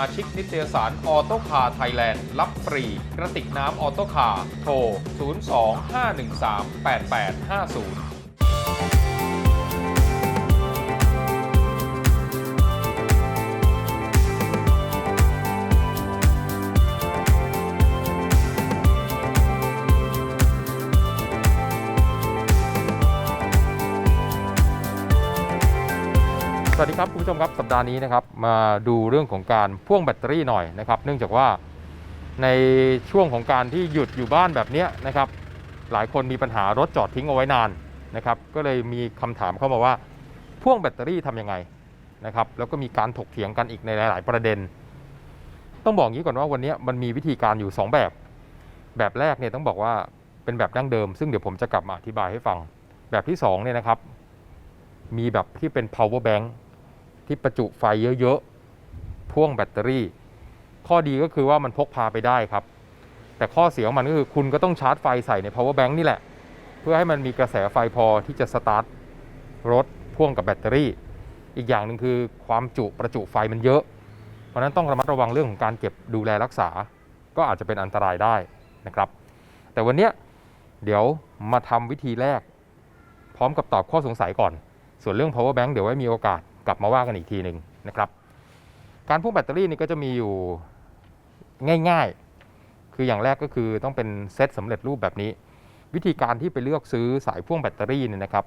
มาชิกนิตยสารออโตคาไทยแลนด์ รับฟรีกระติกน้ำออโตคาโทร 02-513-8850สวัสดีครับคุ ชมครับสัปดาห์นี้นะครับมาดูเรื่องของการพ่วงแบตเตอรี่หน่อยนะครับ เนื่องจากว่าในช่วงของการที่หยุดอยู่บ้านแบบนี้นะครับ หลายคนมีปัญหารถจอดทิ้งเอาไว้นานนะครับ ก็เลยมีคำถามเข้ามาว่า พ่วงแบตเตอรี่ทำยังไงนะครับ แล้วก็มีการถกเถียงกันอีกในหลาย ๆ ประเด็น ต้องบอกงี้ก่อนว่าวันนี้มันมีวิธีการอยู่ 2 แบบ แบบแรกเนี่ยต้องบอกว่าเป็นแบบดั้งเดิม ซึ่งเดี๋ยวผมจะกลับมาอธิบายให้ฟัง แบบที่สองเนี่ยนะครับ มีแบบที่เป็น power bank ที่ประจุไฟเยอะๆ พ่วงแบตเตอรี่ ข้อดีก็คือว่ามันพกพาไปได้ครับ แต่ข้อเสียของมันก็คือคุณก็ต้องชาร์จไฟใส่ใน power bank นี่แหละ เพื่อให้มันมีกระแสไฟพอที่จะสตาร์ทรถพ่วงกับแบตเตอรี่ อีกอย่างหนึ่งคือความจุประจุไฟมันเยอะ เพราะนั้นต้องระมัดระวังเรื่องของการเก็บดูแลรักษา ก็อาจจะเป็นอันตรายได้นะครับ แต่วันนี้เดี๋ยวมาทำวิธีแรก พร้อมกับตอบข้อสงสัยก่อน ส่วนเรื่อง power bank เดี๋ยวไว้มีโอกาส กลับมาว่ากันอีกทีหนึ่งนะครับ การพ่วงแบตเตอรี่นี่ก็จะมีอยู่ง่าย ๆ คืออย่างแรกก็คือต้องเป็นเซตสำเร็จรูปแบบนี้ วิธีการที่ไปเลือกซื้อสายพ่วงแบตเตอรี่เนี่ยนะครับ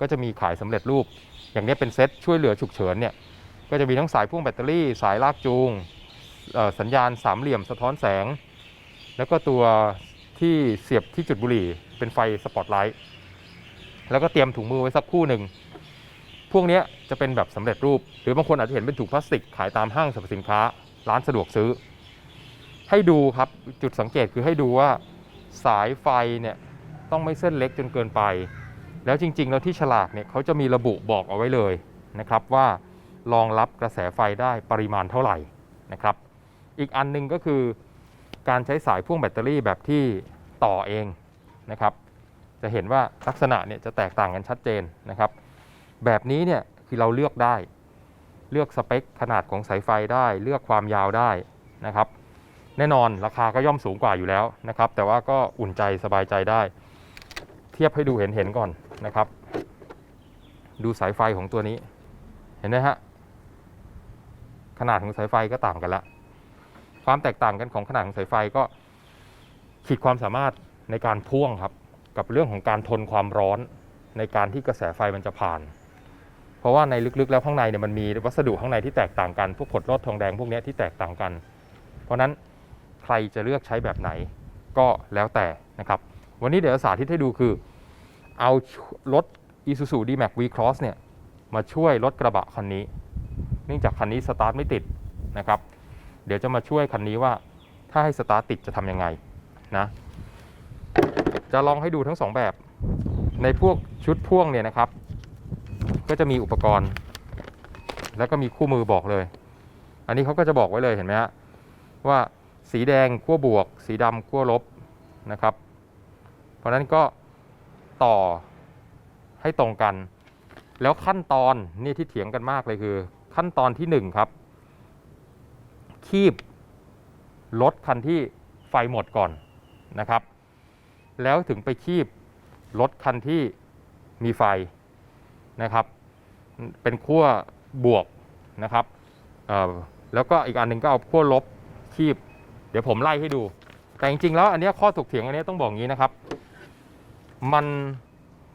ก็จะมีขายสำเร็จรูป อย่างนี้เป็นเซตช่วยเหลือฉุกเฉินเนี่ย ก็จะมีทั้งสายพ่วงแบตเตอรี่ สายลากจูงสัญญาณสามเหลี่ยมสะท้อนแสง แล้วก็ตัวที่เสียบที่จุดบุหรี่เป็นไฟสปอตไลท์ แล้วก็เตรียมถุงมือไว้สักคู่หนึ่ง พวกนี้จะเป็นแบบสำเร็จรูป หรือบางคนอาจจะเห็นเป็นถุงพลาสติกขายตามห้างสรรพสินค้า ร้านสะดวกซื้อ ให้ดูครับจุดสังเกตคือให้ดูว่าสายไฟเนี่ยต้องไม่เส้นเล็กจนเกินไป แล้วจริง ๆ แล้วที่ฉลากเนี่ยเขาจะมีระบุบอกเอาไว้เลยนะครับว่ารองรับกระแสไฟได้ปริมาณเท่าไหร่นะครับ อีกอันหนึงก็คือการใช้สายพ่วงแบตเตอรี่แบบที่ต่อเองนะครับ จะเห็นว่าลักษณะเนี่ยจะแตกต่างกันชัดเจนนะครับ แบบนี้เนี่ยคือเราเลือกได้ เลือกสเปคขนาดของสายไฟได้ เลือกความยาวได้นะครับ แน่นอนราคาก็ย่อมสูงกว่าอยู่แล้วนะครับ แต่ว่าก็อุ่นใจสบายใจได้ เทียบให้ดูเห็นเห็นๆก่อนนะครับ ดูสายไฟของตัวนี้ เห็นไหมฮะขนาดของสายไฟก็ต่างกันละความแตกต่างกันของขนาดของสายไฟก็ขีดความสามารถในการพ่วงครับ กับเรื่องของการทนความร้อนในการที่กระแสไฟมันจะผ่าน เพราะว่าในลึกๆแล้วข้างในเนี่ยมันมีวัสดุข้างในที่แตกต่างกันพวกขดลอดทองแดงพวกนี้ที่แตกต่างกัน เพราะนั้นใครจะเลือกใช้แบบไหนก็แล้วแต่นะครับ วันนี้เดี๋ยวสาธิตให้ดูคือ เอารถ Isuzu D-Max V-Cross เนี่ยมาช่วยรถกระบะคันนี้ เนื่องจากคันนี้สตาร์ทไม่ติดนะครับ เดี๋ยวจะมาช่วยคันนี้ว่าถ้าให้สตาร์ทติดจะทำยังไงนะจะลองให้ดูทั้งสองแบบในพวกชุดพ่วงเนี่ยนะครับ ก็จะมีอุปกรณ์ แล้วก็มีคู่มือบอกเลย อันนี้เขาก็จะบอกไว้เลยเห็นไหมฮะว่าสีแดงขั้วบวก สีดำขั้วลบนะครับ เพราะนั้นก็ต่อให้ตรงกัน แล้วขั้นตอนนี่ที่เถียงกันมากเลยคือ ขั้นตอนที่หนึ่งครับ คีบรถคันที่ไฟหมดก่อนนะครับ แล้วถึงไปคีบรถคันที่มีไฟนะครับ เป็นขั้วบวกนะครับแล้วก็อีกอันหนึ่งก็เอาขั้วลบคีบ เดี๋ยวผมไล่ให้ดู แต่จริงๆแล้วอันนี้ข้อถกเถียงอันนี้ต้องบอกงี้นะครับ มัน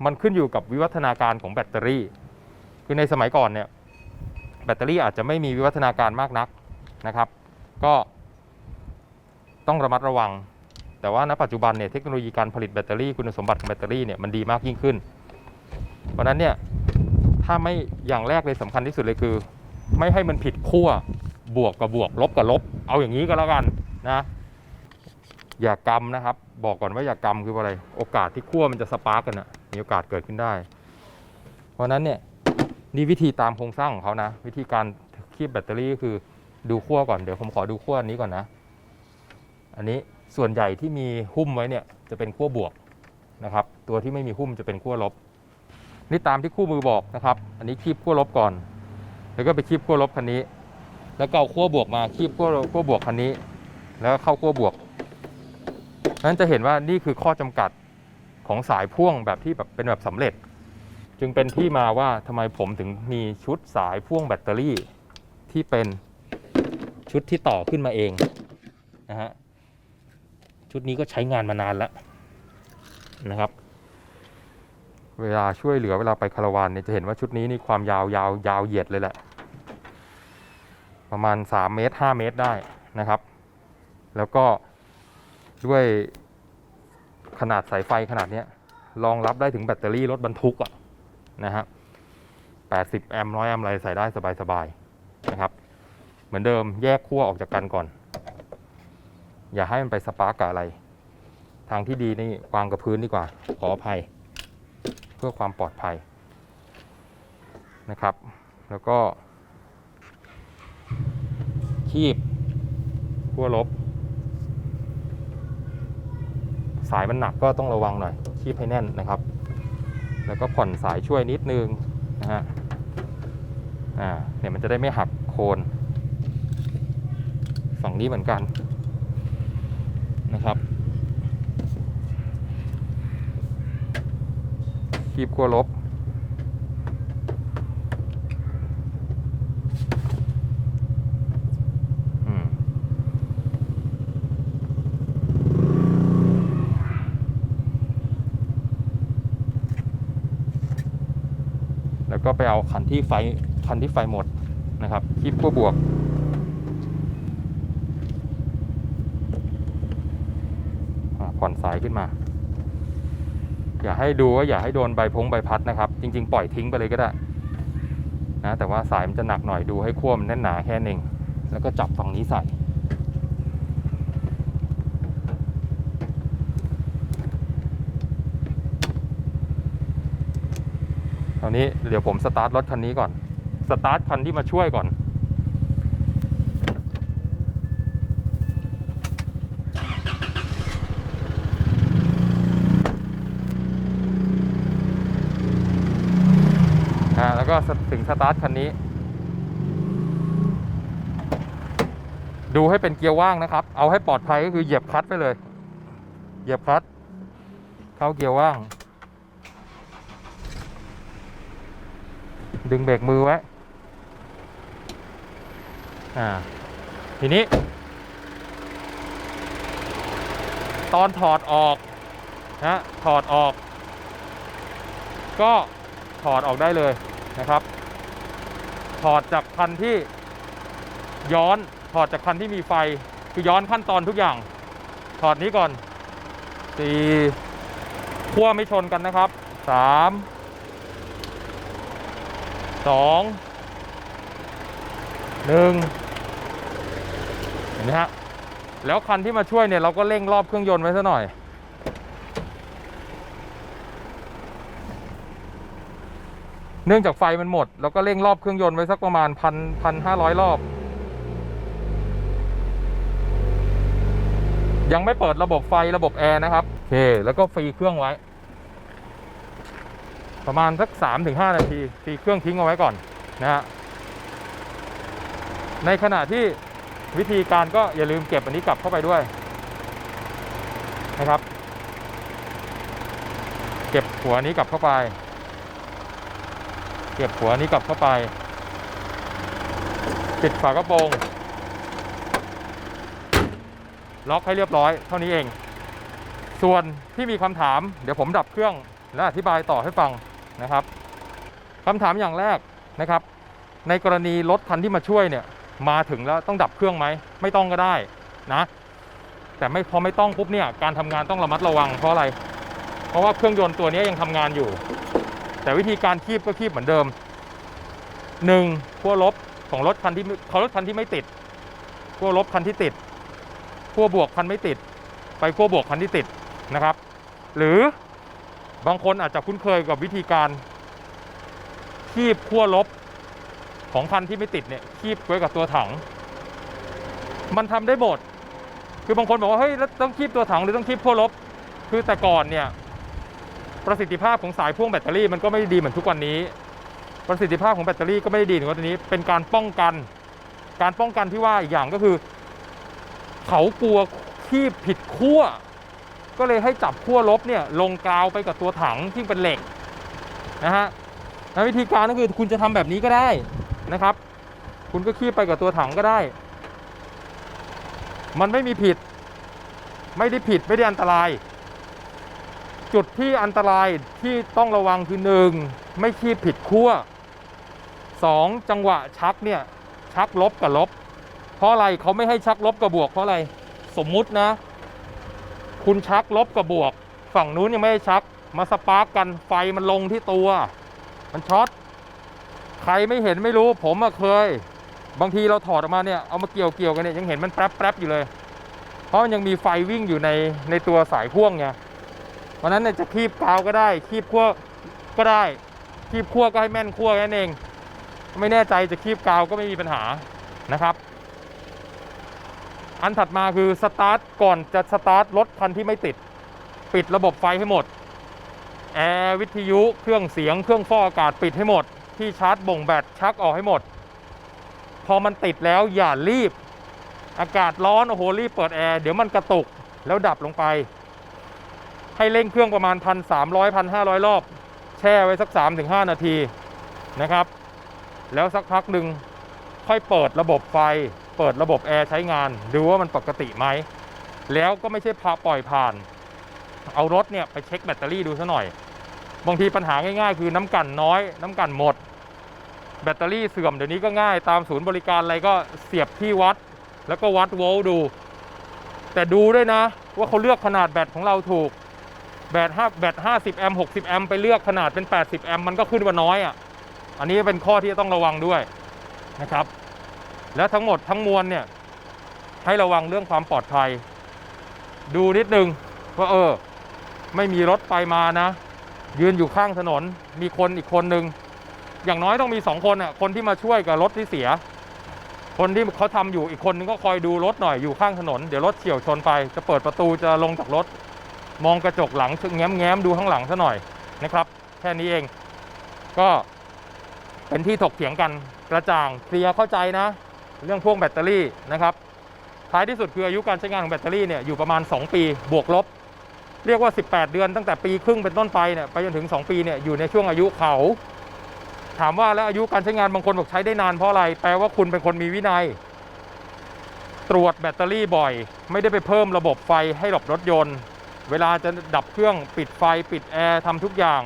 มันขึ้นอยู่กับวิวัฒนาการของแบตเตอรี่ คือในสมัยก่อนเนี่ยแบตเตอรี่อาจจะไม่มีวิวัฒนาการมากนักนะครับ ก็ต้องระมัดระวัง แต่ว่าณปัจจุบันเนี่ยเทคโนโลยีการผลิตแบตเตอรี่คุณสมบัติของแบตเตอรี่เนี่ยมันดีมากยิ่งขึ้น เพราะนั้นเนี่ย ถ้าไม่อย่างแรกเลยสำคัญที่สุดเลยคือ ไม่ให้มันผิดขั้วบวกกับบวกลบกับลบ เอาอย่างนี้ก็แล้วกันนะ อย่ากำนะครับ บอกก่อนว่าอย่ากำคืออะไร โอกาสที่ขั้วมันจะสปาร์กกันนะมีโอกาสเกิดขึ้นได้ เพราะฉะนั้นเนี่ยนี่วิธีตามโครงสร้างของเขานะ วิธีการคีบแบตเตอรี่ก็คือดูขั้วก่อนเดี๋ยวผมขอดูขั้วอันนี้ก่อนนะ อันนี้ส่วนใหญ่ที่มีหุ้มไว้เนี่ยจะเป็นขั้วบวกนะครับ ตัวที่ไม่มีหุ้มจะเป็นขั้วลบ นี่ตามที่คู่มือบอกนะครับ อันนี้คีบขั้วลบก่อน แล้วก็ไปคีบขั้วลบคันนี้ แล้วก็เอาขั้วบวกมาคีบขั้วขั้วบวกคันนี้ แล้วก็เข้าขั้วบวกนั้นจะเห็นว่านี่คือข้อจำกัดของสายพ่วงแบบที่แบบเป็นแบบสำเร็จ จึงเป็นที่มาว่าทำไมผมถึงมีชุดสายพ่วงแบตเตอรี่ที่เป็นชุดที่ต่อขึ้นมาเองนะฮะชุดนี้ก็ใช้งานมานานแล้วนะครับ เวลาช่วยเหลือเวลาไปคาราวานเนี่ยจะเห็นว่าชุดนี้นี่ความยาวยาวยาวเหยียดเลยแหละ ประมาณ 3 เมตร 5 เมตรได้นะครับ แล้วก็ด้วยขนาดสายไฟขนาดนี้รองรับได้ถึงแบตเตอรี่รถบรรทุกอะนะฮะ80 แอมป์100 แอมป์อะไรใส่ได้สบายๆนะครับ เหมือนเดิมแยกขั้วออกจากกันก่อน อย่าให้มันไปสปาร์กกับอะไร ทางที่ดีนี่วางกับพื้นดีกว่า ขออภัย เพื่อความปลอดภัยนะครับ แล้วก็ คีบขั้วลบ สายมันหนักก็ต้องระวังหน่อย คีบให้แน่นนะครับ แล้วก็ผ่อนสายช่วยนิดนึงนะฮะอ่าเนี่ยมันจะได้ไม่หักโคนฝั่งนี้เหมือนกันนะครับ คีบขั้วลบ แล้วก็ไปเอาคันที่ไฟคันที่ไฟหมดนะครับคลิปขั้วบวกผ่อนสายขึ้นมา อย่าให้ดูว่าอย่าให้โดนใบพงใบพัดนะครับ จริง ๆ ปล่อยทิ้งไปเลยก็ได้นะแต่ว่าสายมันจะหนักหน่อยดูให้ขั้วมันแน่นหนาแค่นึงแล้วก็จับฝั่งนี้ใส่ตอนนี้เดี๋ยวผมสตาร์ทรถคันนี้ก่อน สตาร์ทคันที่มาช่วยก่อน อ่าแล้วก็ ถึงสตาร์ทคันนี้ ดูให้เป็นเกียร์ว่างนะครับ เอาให้ปลอดภัยก็คือเหยียบคลัตช์ไปเลย เหยียบคลัตช์เข้าเกียร์ว่าง ดึงเบรกมือไว้ อ่า ทีนี้ ตอนถอดออกนะถอดออก ก็ถอดออกได้เลย นะครับ ถอดจากคันที่ย้อนถอดจากคันที่มีไฟคือย้อนขั้นตอนทุกอย่าง ถอดนี้ก่อนสี่ขั้วไม่ชนกันนะครับสามสองหนึ่งเห็นไหมฮะแล้วคันที่มาช่วยเนี่ยเราก็เร่งรอบเครื่องยนต์ไว้ซะหน่อย เนื่องจากไฟมันหมดเราก็เร่งรอบเครื่องยนต์ไว้สักประมาณพันพันห้าร้อยรอบ ยังไม่เปิดระบบไฟระบบแอร์นะครับโอเค แล้วก็ฟรีเครื่องไว้ ประมาณสัก3ามถึงห้านาทีฟรีเครื่องทิ้งเอาไว้ก่อนนะฮะในขณะที่วิธีการก็อย่าลืมเก็บอันนี้กลับเข้าไปด้วยนะครับ เก็บหัวนี้กลับเข้าไป เก็บหัวนี้กลับเข้าไป ปิดฝากระโปรง ล็อกให้เรียบร้อยเท่านี้เอง ส่วนที่มีคำถาม เดี๋ยวผมดับเครื่องและอธิบายต่อให้ฟังนะครับคำถามอย่างแรกนะครับ ในกรณีรถคันที่มาช่วยเนี่ย มาถึงแล้วต้องดับเครื่องไหม ไม่ต้องก็ได้นะ แต่ไม่พอไม่ต้องปุ๊บเนี่ยการทำงานต้องระมัดระวังเพราะอะไร เพราะว่าเครื่องยนต์ตัวนี้ยังทำงานอยู่ แต่วิธีการคีบก็คีบเหมือนเดิมหนึ่งขั้วลบของรถคันที่ของรถคันที่ไม่ติดขั้วลบคันที่ติดขั้วบวกคันไม่ติด ไปขั้วบวกคันที่ติดนะครับ หรือบางคนอาจจะคุ้นเคยกับวิธีการคีบขั้วลบของคันที่ไม่ติดเนี่ยคีบไว้กับตัวถัง มันทำได้หมด คือบางคนบอกว่าเฮ้ยแล้วต้องคีบตัวถังหรือต้องคีบขั้วลบ คือแต่ก่อนเนี่ย ประสิทธิภาพของสายพ่วงแบตเตอรี่มันก็ไม่ได,ดีเหมือนทุกวันนี้ ประสิทธิภาพของแบตเตอรี่ก็ไม่ได้ดีเหมือนวันนี้ เป็นการป้องกัน การป้องกันที่ว่าอีกอย่างก็คือ เขากลัวคีบผิดขั้วก็เลยให้จับขั้วลบเนี่ยลงกาวไปกับตัวถังที่เป็นเหล็กนะฮะวิธีการก็คือคุณจะทำแบบนี้ก็ได้นะครับ คุณก็คีบไปกับตัวถังก็ได้ มันไม่มีผิด ไม่ได้ผิดไม่ได้อันตราย จุดที่อันตรายที่ต้องระวังคือหนึ่งไม่คีบผิดขั้วสองจังหวะชักเนี่ยชักลบกับลบ เพราะอะไรเขาไม่ให้ชักลบกับบวกเพราะอะไรสมมุตินะ คุณชักลบกับบวก ฝั่งนู้นยังไม่ให้ชักมาสปาร์กกันไฟมันลงที่ตัว มันช็อตใครไม่เห็นไม่รู้ผมอเคย บางทีเราถอดออกมาเนี่ยเอามาเกี่ยวเกี่ยวกันเนี่ยยังเห็นมันแป๊บแป๊บอยู่เลย เพราะมันยังมีไฟวิ่งอยู่ในในตัวสายพ่วงไง เพราะนั้นเนี่ยจะคีบกาวก็ได้ คีบขั้วก็ได้ คีบขั้วก็ให้แม่นขั้วแค่นั้นเอง ไม่แน่ใจจะคีบกาวก็ไม่มีปัญหานะครับ อันถัดมาคือสตาร์ทก่อนจะสตาร์ทรถคันที่ไม่ติด ปิดระบบไฟให้หมดแอร์วิทยุเครื่องเสียงเครื่องฟอกอากาศปิดให้หมด ที่ชาร์จบ่งแบตชักออกให้หมด พอมันติดแล้วอย่ารีบ อากาศร้อนโอ้โหรีบเปิดแอร์เดี๋ยวมันกระตุกแล้วดับลงไป ให้เร่งเครื่องประมาณ 1,300 1,500 รอบ แช่ไว้สัก 3-5 นาทีนะครับ แล้วสักพักหนึ่งค่อยเปิดระบบไฟ เปิดระบบแอร์ใช้งาน ดูว่ามันปกติไหม แล้วก็ไม่ใช่พาปล่อยผ่าน เอารถเนี่ยไปเช็คแบตเตอรี่ดูซะหน่อย บางทีปัญหาง่ายๆ คือน้ำกันน้อย น้ำกันหมด แบตเตอรี่เสื่อมเดี๋ยวนี้ก็ง่ายตามศูนย์บริการอะไรก็เสียบที่วัด แล้วก็วัดโวลต์ดู แต่ดูด้วยนะ ว่าเขาเลือกขนาดแบตของเราถูก แบต5แบต50แอมป์60แอมไปเลือกขนาดเป็น80แอมมันก็ขึ้นว่าน้อยอะอันนี้เป็นข้อที่ต้องระวังด้วยนะครับ และทั้งหมดทั้งมวลเนี่ยให้ระวังเรื่องความปลอดภัย ดูนิดนึงว่าเออ ไม่มีรถไปมานะ ยืนอยู่ข้างถนน มีคนอีกคนนึง อย่างน้อยต้องมีสองคนอะคนที่มาช่วยกับรถที่เสีย คนที่เขาทำอยู่อีกคนนึงก็คอยดูรถหน่อยอยู่ข้างถนน เดี๋ยวรถเฉี่ยวชนไป จะเปิดประตูจะลงจากรถ มองกระจกหลังแง้มแง้มๆดูข้างหลังซะหน่อยนะครับ แค่นี้เอง ก็เป็นที่ถกเถียงกันกระจ่างเคลียร์เข้าใจนะ เรื่องพ่วงแบตเตอรี่นะครับ ท้ายที่สุดคืออายุการใช้งานของแบตเตอรี่เนี่ยอยู่ประมาณ 2 ปีบวกลบ เรียกว่า 18 เดือนตั้งแต่ปีครึ่งเป็นต้นไปเนี่ยไปจนถึง 2 ปีเนี่ยอยู่ในช่วงอายุเขา ถามว่าแล้วอายุการใช้งานบางคนบอกใช้ได้นานเพราะอะไร แปลว่าคุณเป็นคนมีวินัย ตรวจแบตเตอรี่บ่อย ไม่ได้ไปเพิ่มระบบไฟให้หลบรถยนต์ เวลาจะดับเครื่องปิดไฟปิดแอร์ทำทุกอย่าง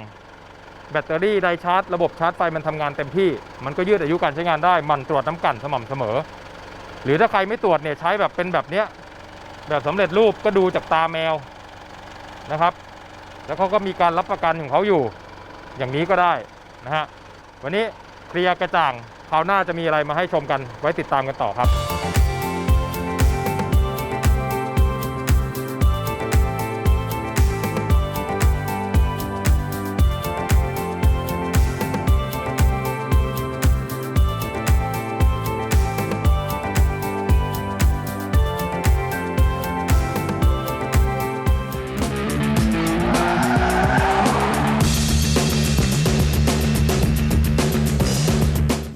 แบตเตอรี่ไดชาร์จ ระบบชาร์จไฟมันทำงานเต็มที่ มันก็ยืดอายุการใช้งานได้ มันตรวจน้ำกันสม่ำเสมอ หรือถ้าใครไม่ตรวจเนี่ยใช้แบบเป็นแบบเนี้ยแบบสำเร็จรูปก็ดูจากตาแมวนะครับ แล้วเขาก็มีการรับประกันของเขาอยู่ อย่างนี้ก็ได้นะฮะวันนี้เคลียร์กระจ่างคราวหน้าจะมีอะไรมาให้ชมกันไว้ติดตามกันต่อครับ